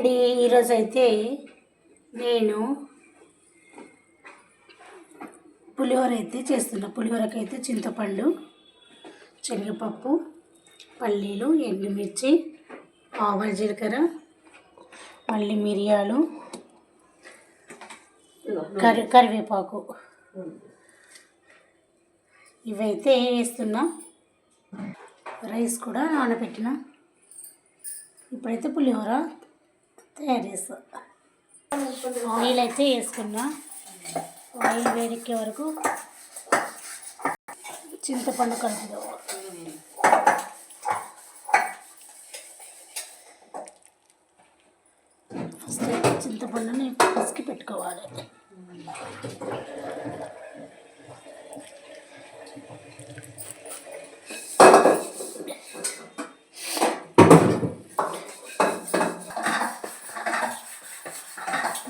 అండి ఈరోజు అయితే నేను పులిహోర అయితే చేస్తున్నా. పులిహోరకి అయితే చింతపండు శనగపప్పు పల్లీలు ఎండుమిర్చి ఆవాల జీలకర్ర మళ్ళీ మిరియాలు కరి కరివేపాకు. ఇవైతే వేస్తున్నా. రైస్ కూడా నానబెట్టిన. ఇప్పుడైతే పులిహోర తయారు ఆయిల్ అయితే వేసుకున్నా. ఆయిల్ వేడెక్కే వరకు చింతపండు కలుపుదాం ఫస్ట్ చింతపండుని పిసికి పెట్టుకోవాలి.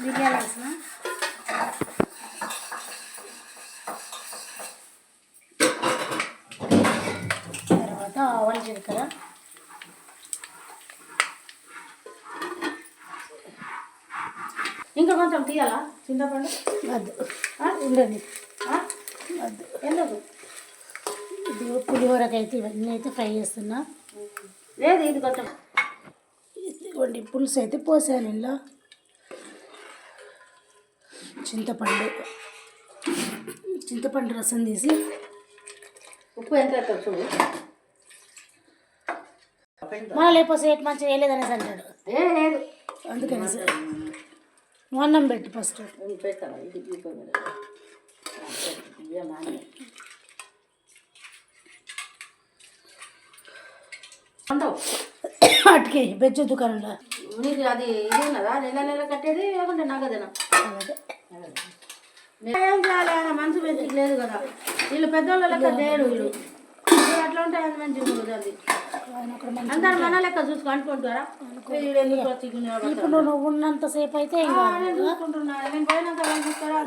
మిరియాలు వేసిన తర్వాత ఆవాలు జీలకర్ర. ఇంకా కొంచెం తీయాలా? చింతపండు? వద్దు. ఉండండి? వద్దు. ఎందుకు? ఇది పులిహోరకి అయితే ఇవన్నీ అయితే ఫ్రై చేస్తున్నా. లేదు ఇది కొంచెం ఇదిగోండి పులుసు అయితే పోసాను ఇలా చింతపండు. చింతపండు రసం తీసి ఉప్పు ఎంత చూడు. మళ్ళీ లేకపోతే ఎటు మంచిగా వేయలేదనేసి అంటాడు. ఏ లేదు. అందుకని సార్. నువ్వు అన్నం పెట్టు ఫస్ట్. అటుకే బెజ్జ దుకాణంలో నీకు అది ఇది ఉన్నదా? నెల నెల కట్టేది లేకుంటే నగదేనా? ఏం చేయాలి ఆయన మనసు పెద్దకి లేదు కదా వీళ్ళు పెద్దోళ్ళ లెక్క లేడు వీళ్ళు అట్లా ఉంటే అది మంచిగా అది మంచి అందరు మన లెక్క చూసుకు అనుకుంటారా ఇప్పుడు నువ్వు ఉన్నంతసేపు అయితే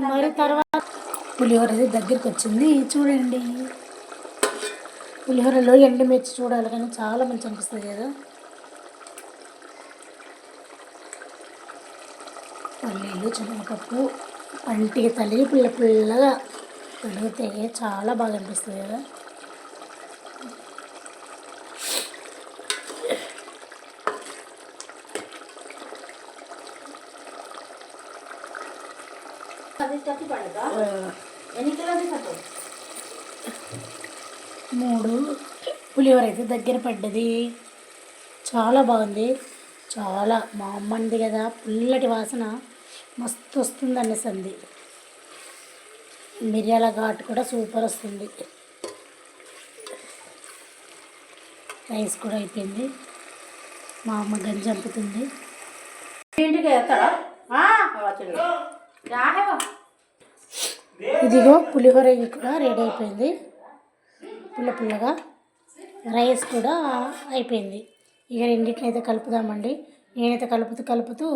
మరి తర్వాత పులిహోర దగ్గరికి వచ్చింది. చూడండి. పులిహోరలో ఎండుమిర్చి చూడాలి కానీ చాలా మంచి అనిపిస్తుంది కదా. పల్లీలు శనగపప్పు పంటికి తల్లి పుల్ల పుల్లగా తలిగితే చాలా బాగా అనిపిస్తుంది కదా. అది మూడు. పులిహోర అయితే దగ్గర పడ్డది. చాలా బాగుంది. చాలా మా అమ్మంది కదా పుల్లటి వాసన. మస్తు వస్తుంది అనేసింది మిరియాల ఘాటు కూడా సూపర్ వస్తుంది రైస్ కూడా అయిపోయింది. మా అమ్మ గంజి చంపుతుంది. ఇంటికి ఇదిగో పులిహోర కూడా రెడీ అయిపోయింది. పుల్ల పుల్లగా రైస్ కూడా అయిపోయింది. ఇక రెండింటిని అయితే కలుపుదామండి. నేనైతే కలుపుతూ కలుపుతూ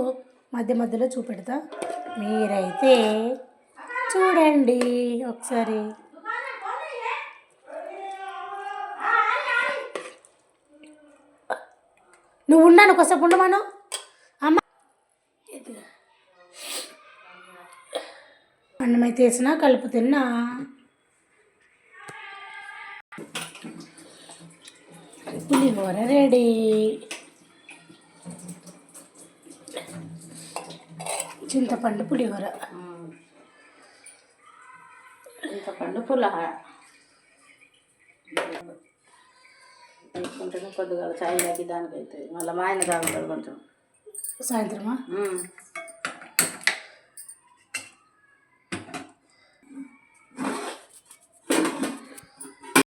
మధ్య మధ్యలో చూపెడతా. మీరైతే చూడండి ఒకసారి. నువ్వు ఉన్నాను ఒకసేపు ఉండమాను అమ్మ. అన్నమైతే వేసినా కలుపు తిన్నా. పులిహోర రెడీ. చింతపండు పులిహోర. ఇంత పండు పుల్లహార వేసుకుంటేనే కొద్దిగా చాయ్ తాగి దానికైతే మళ్ళీ మా ఆయన తాగుతాడు కొంచెం. సాయంత్రమా.